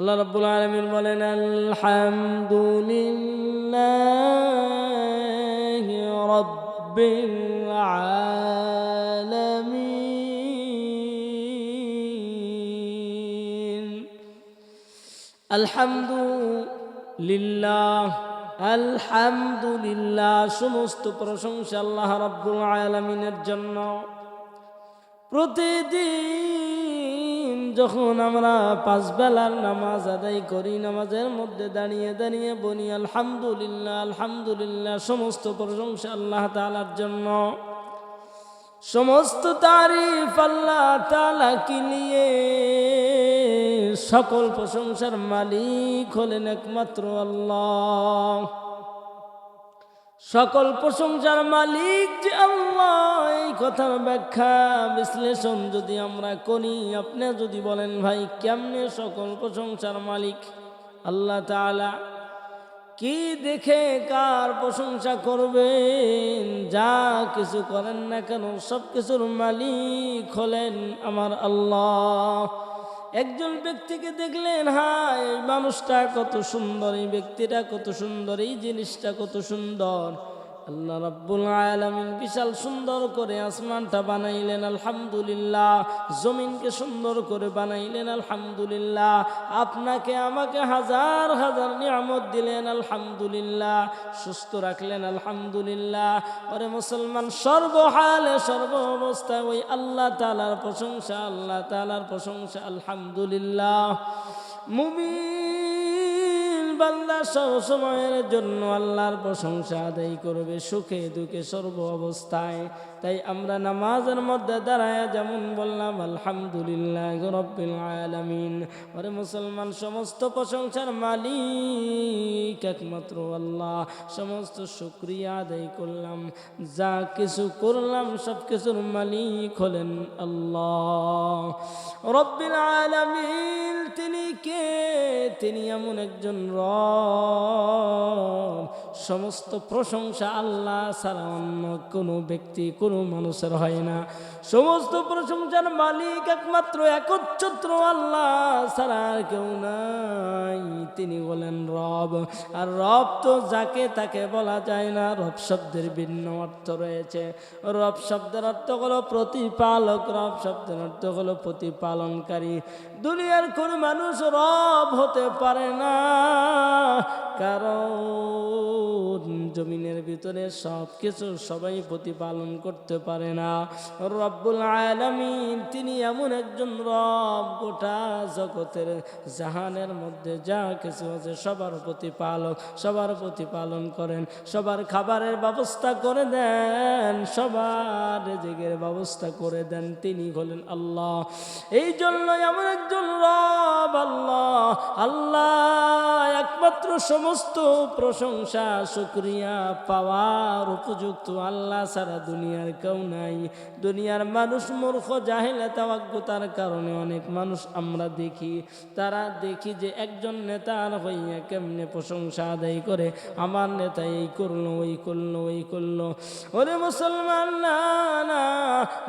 আল্লাহ রাব্বুল আলামিন বলেন, আলহামদুলিল্লাহি রাব্বিল আলামিন। আলহামদুলিল্লাহ। আলহামদুলিল্লাহ। সমস্ত প্রশংসা আল্লাহ রাব্বুল আলামিনের জন্য। প্রতিদিন যখন আমরা পাঁচ বেলার নামাজ আদায় করি, নামাজের মধ্যে দাঁড়িয়ে দাঁড়িয়ে বলি, আলহামদুলিল্লাহ আলহামদুলিল্লাহ সমস্ত প্রশংসা আল্লাহ তালার জন্য। সমস্ত তারিফ আল্লাহ তালা কি নিয়ে সকল প্রশংসার মালিক হলেন একমাত্র আল্লাহ। সকল প্রশংসার মালিক যে আল্লাহ। এই কথার ব্যাখ্যা, বিশ্লেষণ যদি আমরা করি, আপনি যদি বলেন, ভাই, কেমনে সকল প্রশংসার মালিক? আল্লাহ তাআলা কি দেখে কার প্রশংসা করবেন? যা কিছু করেন না কেন সব কিছুর মালিক হলেন আমার আল্লাহ। একজন ব্যক্তিকে দেখলেন হ্যাঁ মানুষটা কত সুন্দর, এই ব্যক্তিটা কত সুন্দর, এই জিনিসটা কত সুন্দর। আল্লাহ রাব্বুল আলামিন বিশাল সুন্দর করে আসমানটা বানাইলেন, আলহামদুলিল্লাহ। জমিনকে সুন্দর করে বানাইলেন, আলহামদুলিল্লাহ। আপনাকে, আমাকে হাজার হাজার নিয়ামত দিলেন, আলহামদুলিল্লাহ। সুস্থ রাখলেন, আলহামদুলিল্লাহ। ওরে মুসলমান, সর্বহালে সর্ব অবস্থায় ওই আল্লাহ তালার প্রশংসা, আল্লাহ তালার প্রশংসা, আলহামদুলিল্লাহ। মুমিন বান্দা সব সময়ের জন্য আল্লাহর প্রশংসা আদায় করবে সুখে দুঃখে সর্ব অবস্থায়। তাই আমরা নামাজের মধ্যে দাঁড়ায় যেমন বললাম, আলহামদুলিল্লাহ রব্বিল আলামিন। ওরে মুসলমান, সমস্ত প্রশংসার মালিক একমাত্র আল্লাহ। সমস্ত শুক্রিয়া আদায় করলাম, যা কিছু করলাম সব কিছুর মালিক হলেন আল্লাহ। রব্বিল আলামিন, তিনি কে? তিনি এমন একজন রব কাম সমস্ত প্রশংসা আল্লাহ ছাড়া অন্য কোনো ব্যক্তি, কোনো মানুষের হয় না। সমস্ত প্রশংসার মালিক একমাত্র একচ্ছত্র আল্লাহ ছাড়া আর কেউ নাই। তিনি বলেন রব। আর রব তো যাকে তাকে বলা যায় না, রব শব্দের ভিন্ন অর্থ রয়েছে। রব শব্দের অর্থ হলো প্রতিপালক, রব শব্দের অর্থ হলো প্রতিপালনকারী। দুনিয়ার কোন মানুষ রব হতে পারে না। কারণ জমিনের ভিতরে সব কিছু সবাই প্রতিপালন করতে পারে না। রব্বুল আলামিন, তিনি এমন একজন রব, গোটা জগতের জাহানের মধ্যে যা কিছু আছে সবার প্রতিপালক, সবার প্রতিপালন করেন, সবার খাবারের ব্যবস্থা করে দেন, সবার রেজেগের ব্যবস্থা করে দেন। তিনি হলেন আল্লাহ। এই জন্য এমন একজন রব আল্লাহ। আল্লাহ একমাত্র সমস্ত প্রশংসা, শুক্রিয়া পাওয়ার উপযুক্ত আল্লাহ সারা দুনিয়ার কেউ নাই। দুনিয়ার মানুষ মূর্খ, জাহেলে তাওয়াজ্ঞতার কারণে অনেক মানুষ আমরা দেখি। তারা দেখি যে একজন নেতার হইয়া কেমনে প্রশংসা আদায় করে। আমার নেতা এই করল, ওই করল ওই করল। ওরে মুসলমান, না না,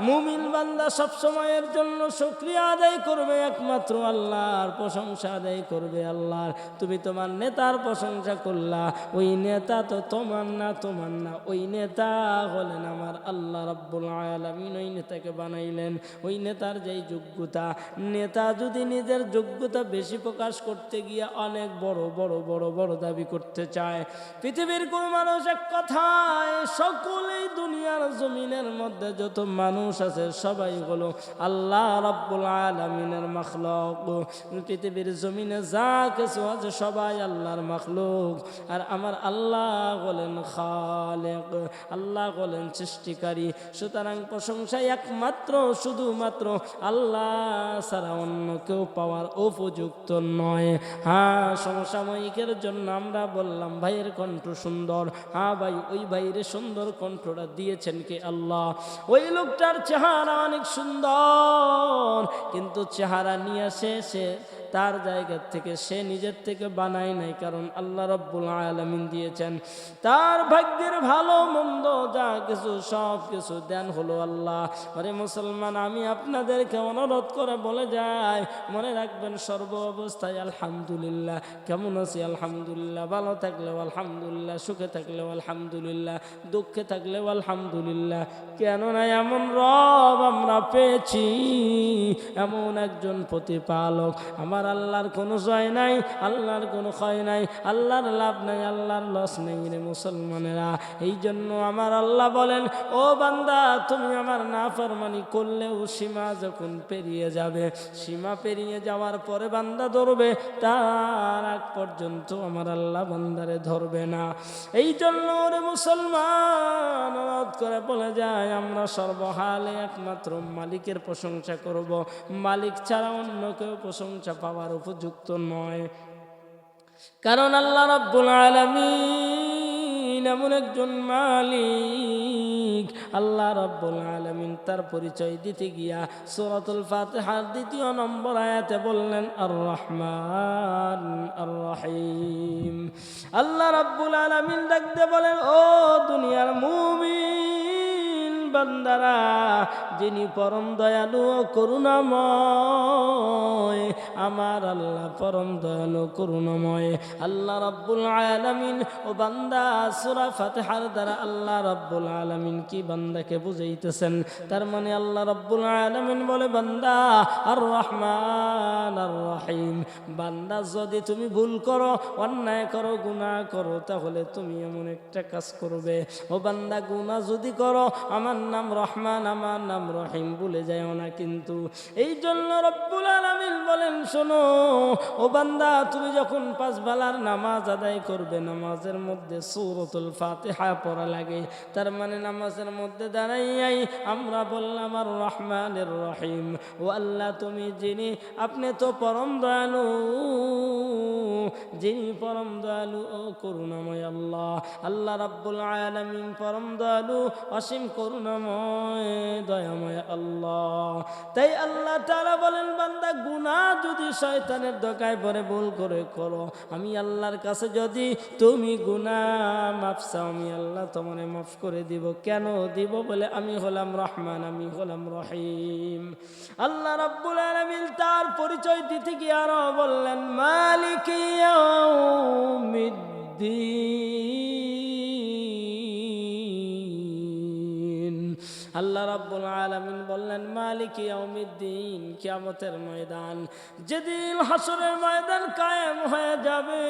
মুমিন বান্দা সব সময়ের জন্য শুক্রিয়া আদায় করবে, একমাত্র আল্লাহর প্রশংসা আদায় করবে আল্লাহর। তুমি তোমার নেতার প্রশংসা করলা, ওই নেতা তো তোমার না তোমার না। ওই নেতা হলেন আমার আল্লাহ রাব্বুল আলামিন, ওই নেতাকে বানাইলেন। ওই নেতার যেই যোগ্যতা, নেতা যদি নিজের যোগ্যতা বেশি প্রকাশ করতে গিয়ে অনেক বড় বড় বড় বড় দাবি করতে চায়, পৃথিবীর কোন মানুষ এক কথায় সকলেই দুনিয়ার জমিনের মধ্যে যত মানুষ আছে সবাই হলো আল্লাহ রাব্বুল আলামিনের মখলক। পৃথিবীর জমিনে যা কিছু আছে সবাই আল্লাহর মখলুক। আর আমার আল্লাহ বলেন খালেক। আল্লাহ বলেন সৃষ্টিকারী। সুতরাং প্রশংসা একমাত্র, শুধুমাত্র আল্লাহ ছাড়া অন্য কেউ পাওয়ার উপযুক্ত নয়। হ্যাঁ সমসাময়িকের জন্য আমরা বললাম, ভাইয়ের কণ্ঠ সুন্দর। হ্যাঁ ভাই, ওই ভাইয়ের সুন্দর কণ্ঠটা দিয়েছেন কে আল্লাহ? ওই লোকটার চেহারা অনেক সুন্দর, কিন্তু চেহারা নিয়ে সে সে তার জায়গা থেকে সে নিজের থেকে বানায় নাই, কারণ আল্লাহ রব্বুল আলমিন দিয়েছেন। তার ভাগ্যের ভালো, মন্দ, যা কিছু, সব কিছু দেন হলো আল্লাহ। আরে মুসলমান, আমি আপনাদেরকে অনুরোধ করে বলে যাই, মনে রাখবেন সর্ব অবস্থায় আলহামদুলিল্লাহ। কেমন আছি? আলহামদুলিল্লাহ, ভালো থাকলেও আলহামদুলিল্লাহ, সুখে থাকলেও আলহামদুলিল্লাহ, দুঃখে থাকলেও আলহামদুলিল্লাহ। কেননা এমন রব আমরা পেয়েছি, এমন একজন প্রতিপালক। আমার আল্লাহর কোনো জয় নাই, আল্লাহর কোনো ক্ষয় নাই, আল্লাহর লাভ নাই, আল্লাহর লস নেই রে মুসলমানেরা। এই জন্য আমার আল্লাহ বলেন, ও বান্দা, তুমি আমার না ফরমানি করলেও সীমা যখন পেরিয়ে যাবে, সীমা পেরিয়ে যাওয়ার পরে বান্দা ধরবে, তার আগ পর্যন্ত আমার আল্লাহ বান্দারে ধরবে না। এই জন্য রে মুসলমান, অনুরোধ করে বলে যায়, আমরা সর্বহালে একমাত্র মালিকের প্রশংসা করব। মালিক ছাড়া অন্য কেউ প্রশংসা পাওয়ার উপযুক্ত নয়। কারণ আল্লাহ রাব্বুল আলামিন এমন একজন মালিক। আল্লাহ রাব্বুল আলামিন তার পরিচয় দিতে গিয়া সূরাতুল ফাতিহার দ্বিতীয় নম্বর আয়াতে বললেন আর রহমান আর রহিম আল্লাহ রাব্বুল আলামিন ডাকতে বলেন, ও দুনিয়ার মুমিন বান্দারা, যিনি পরম দয়ালু করুণাময়, আমার আল্লাহ পরম দয়ালু করুণাময়। আল্লাহ রাব্বুল আলামিন, ও বান্দা, সূরা ফাতিহার দ্বারা আল্লাহ রাব্বুল আলামিন কি বান্দাকে বুঝাইতেছেন? তার মানে আল্লাহ রাব্বুল আলামিন বলে, বান্দা আর রহমান আর রহিম। বান্দা, যদি তুমি ভুল করো, অন্যায় করো, গুনাহ করো, তাহলে তুমি এমন একটা কাজ করবে। ও বান্দা, গুনাহ যদি করো, আমার নাম রহমান, আমার নাম রহিম ভুলে যাও না কিন্তু। এই জন্য রব্বুল আলামিন বলেন, শোনো, ও বান্দা, তুমি যখন পাঁচ বেলার নামাজ আদায় করবে, নামাজের মধ্যে সূরাতুল ফাতিহা পড়া লাগে। তার মানে নামাজের মধ্যে দাঁড়াইয়াই আমরা বললাম, আর রহমানের রহিম। ও আল্লাহ, তুমি যিনি, আপনি তো পরম দয়ালু। যিনি পরম দয়ালু ও করুণাময় আল্লাহ। আল্লাহ রাব্বুল আলামিন পরম দয়ালু, অসীম করুণাময়, দয়াময় আল্লাহ। তাই আল্লাহ তাআলা বলেন, বান্দা, গুনাহ যদি শয়তানের দোকায় পরে ভুল করে করো। আমি আল্লাহর কাছে যদি তুমি গুনাহ মাফ চাও, আমি আল্লাহ তোমারে মাফ করে দিব। কেন দিব বলে, আমি হলাম রহমান, আমি হলাম রহিম। আল্লাহ রাব্বুল আলামিন তার পরিচয় দিতে গিয়ে আরও বললেন, মালিক আল্লাহ রাব্বুল আলামিন বললেন, মালিক ইয়াউমিদ্দিন, কিয়ামতের ময়দান। যেদিন হাসরের ময়দান কায়েম হয়ে যাবে,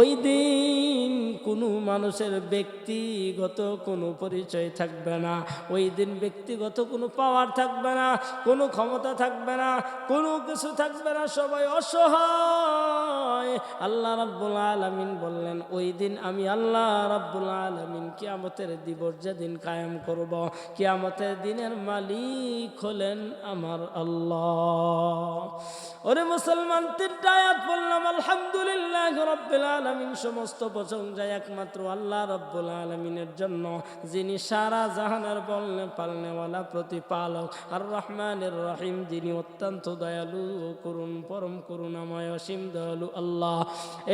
ওই দিন কোনো মানুষের ব্যক্তিগত কোনো পরিচয় থাকবে না। ওই দিন ব্যক্তিগত কোনো পাওয়ার থাকবে না, কোনো ক্ষমতা থাকবে না, কোনো কিছু থাকবে না, সবাই অসহায়। আল্লাহ রাব্বুল আলামিন বললেন, ওই দিন আমি আল্লাহ রাব্বুল আলামিন কিয়ামতের দিবস যেদিন কায়েম করব, কিয়ামতের দিনের মালিক হলেন আমার আল্লাহ। ওরে মুসলমান, তিনটা আয়াত বললাম, আলহামদুলিল্লাহ রব্বুল আলামিন, সমস্ত প্রশংসা একমাত্র আল্লাহ রব্বুল আলামিনের জন্য, যিনি সারা জাহানের বলনে পালনেওয়ালা প্রতিপালক। আর রহমানের রহিম, যিনি অত্যন্ত দয়ালু ও করুণ, পরম করুণাময়, অসীম দয়ালু আল্লাহ।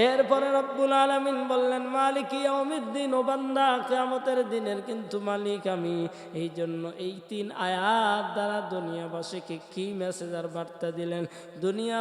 এরপরে রব্বুল আলমিন বললেন, মালিক ইয়াউমিদ্দিন, ও বান্দা, কিয়ামতের দিনের কিন্তু মালিক আমি। এই জন্য এই তিন আয়াত দ্বারা দুনিয়াবাসীকে কি মেসেজ আর বার্তা দিলেন? দুনিয়া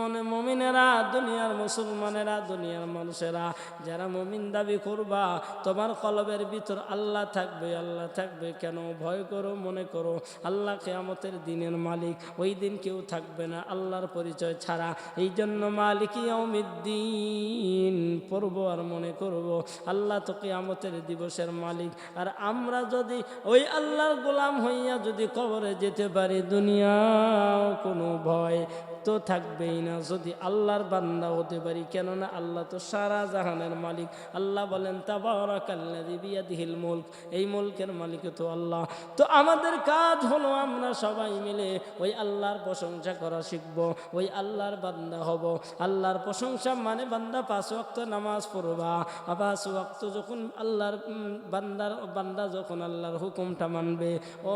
মনে মমিনেরা দুনিয়ার মুসলমানেরা, দুনিয়ার মানুষেরা, যারা মমিন দাবি করবা, তোমার কলবের ভিতর আল্লাহ থাকবে আল্লাহ থাকবে। কেন? ভয় করো, মনে করো, আল্লাহ কেয়ামতের দিনের মালিক, ওই দিন কেউ থাকবে না আল্লাহর পরিচয় ছাড়া। এই জন্য মালিক ইয়াউমিদ্দিন, পড়ব আর মনে করব, আল্লাহ তো কেয়ামতের দিবসের মালিক। আর আমরা যদি ওই আল্লাহর গোলাম হইয়া যদি কবরে যেতে পারি, দুনিয়াও কোনো ভয় তো থাকবেই না। যদি আল্লাহর বান্দা হতে পারি, কেননা আল্লাহ তো সারা জাহানের মালিক। আল্লাহ বলেন মুলক। এই মুলকের মালিক তো আল্লাহ। তো আমাদের কাজ হলো আমরা সবাই মিলে ওই আল্লাহর প্রশংসা করা শিখব, ওই আল্লাহর বান্দা হব। আল্লাহর প্রশংসা মানে বান্দা পাঁচ ওয়াক্ত নামাজ পড়বা। পাঁচ ওয়াক্ত যখন আল্লাহর বান্দার, বান্দা যখন আল্লাহর হুকুমটা মানবে ও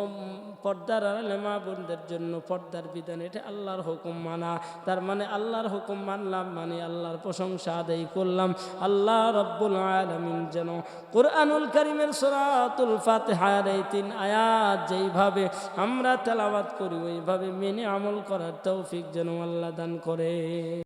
পর্দার আড়ালে মা বোনদের জন্য পর্দার বিধান, এটা আল্লাহর হুকুম মানা, তার মানে আল্লাহর হুকুম মানলাম মানে আল্লাহর প্রশংসা আদায় করলাম। আল্লাহ রব্বুল আলমিন যেন কোরআনুল করিমের সরাতুল ফাতেহার এই তিন আয়াত যেইভাবে আমরা তেলাবাদ করি, ওইভাবে মেনে আমল করার তৌফিক যেন আল্লাহ দান করে।